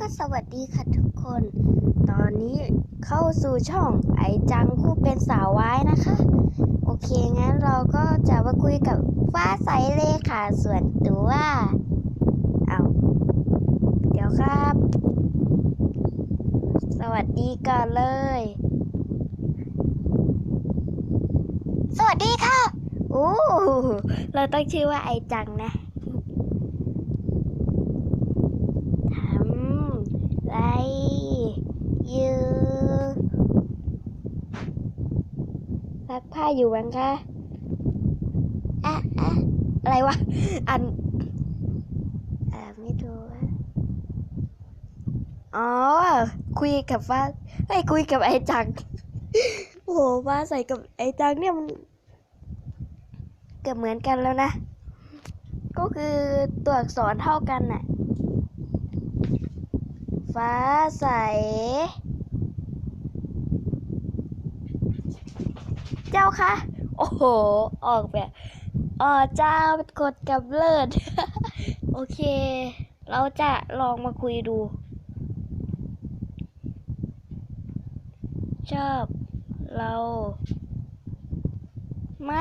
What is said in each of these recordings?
ก็สวัสดีค่ะทุกคน ตอนนี้เข้าสู่ช่องไอจังผู้เป็นสาววายนะคะ โอเคงั้นเราก็จะมาคุยกับฟ้าใสเลขาส่วนตัวเอาเดี๋ยวครับ สวัสดีก่อนเลย สวัสดีค่ะ โอ้เราต้องชื่อว่าไอจังนะทำไรอยู่ซักผ้าอยู่บ้างคะอะอะอะไรวะ อันอ่าไม่ดูอะอ๋อ คุยกับฟ้าไอ้คุยกับไอ้จังโอ้โหฟ้าใส่กับไอ้จังเนี่ยมันเกือบเหมือนกันแล้วนะ ก็คือตัวอักษรเท่ากันน่ะ ฟ้าใส เจ้าคะโอ้โห ออกแบบอ๋อเจ้าเป็นกดกับเลิศโอเค เราจะลองมาคุยดู ชอบเราไหม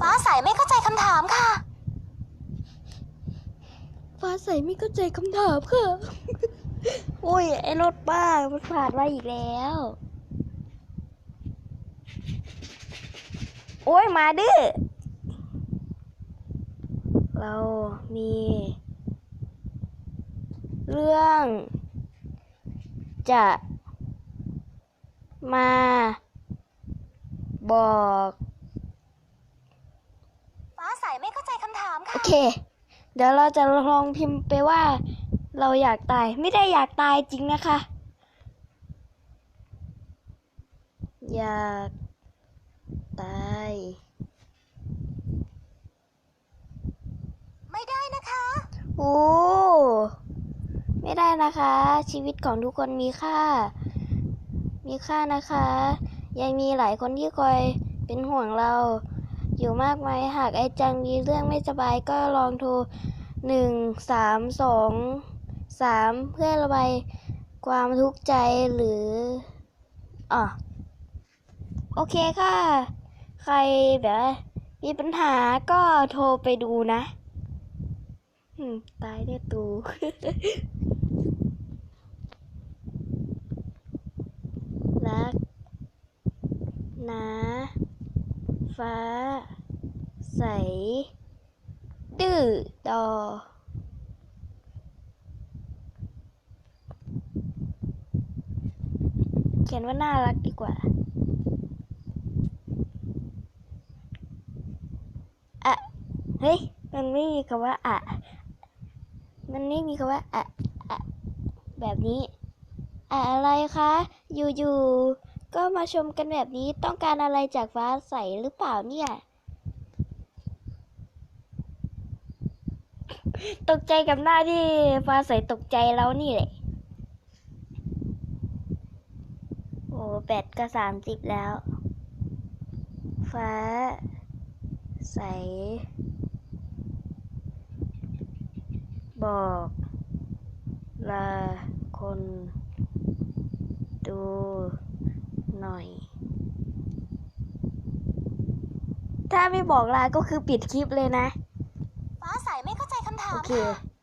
ฟ้าใสไม่เข้าใจคำถามค่ะ ฟ้าใสไม่เข้าใจคำถามค่ะ อ้ย ไอ้รถบ้า มันผ่านมาอีกแล้ว โอ้ย มาดื้อ เรามี เรื่อง จะ มา บอก ฟ้าใสไม่เข้าใจคำถามโอค่ะเค เดี๋ยวเราจะลองพิมพ์ไปว่า เราอยากตายไม่ได้อยากตายจริงนะคะ อยากตาย ไม่ได้นะคะ โอ้ ไม่ได้นะคะ ชีวิตของทุกคนมีค่า มีค่านะคะ ยังมีหลายคนที่คอยเป็นห่วงเรา อยู่มากมายหากไอจังมีเรื่องไม่สบายก็ลองโทรหนึ่งสามสอง สามเพื่อระบายความทุกข์ใจหรืออะโอเคค่ะ ใครแบบมีปัญหาก็โทรไปดูนะตายได้ตู รักนะฟ้า ใส ดื้อดอ เขียนว่าน่ารักดีกว่าอะเฮ้ย มันไม่มีคำว่าอะ มันไม่มีคำว่าอะอะแบบนี้อะอะไรคะ อยู่ๆ ก็มาชมกันแบบนี้ต้องการอะไรจากฟ้าใสหรือเปล่าเนี่ยตกใจกับหน้าที่ฟ้าใสตกใจแล้วนี่แหละ โอ้แบตก็สามสิบแล้ว ฟ้า ใส บอก ลาคน ดูหน่อย ถ้าไม่บอกลาก็คือปิดคลิปเลยนะ ฟ้าใสไม่เข้าใจคำถาโอมเคค่ะ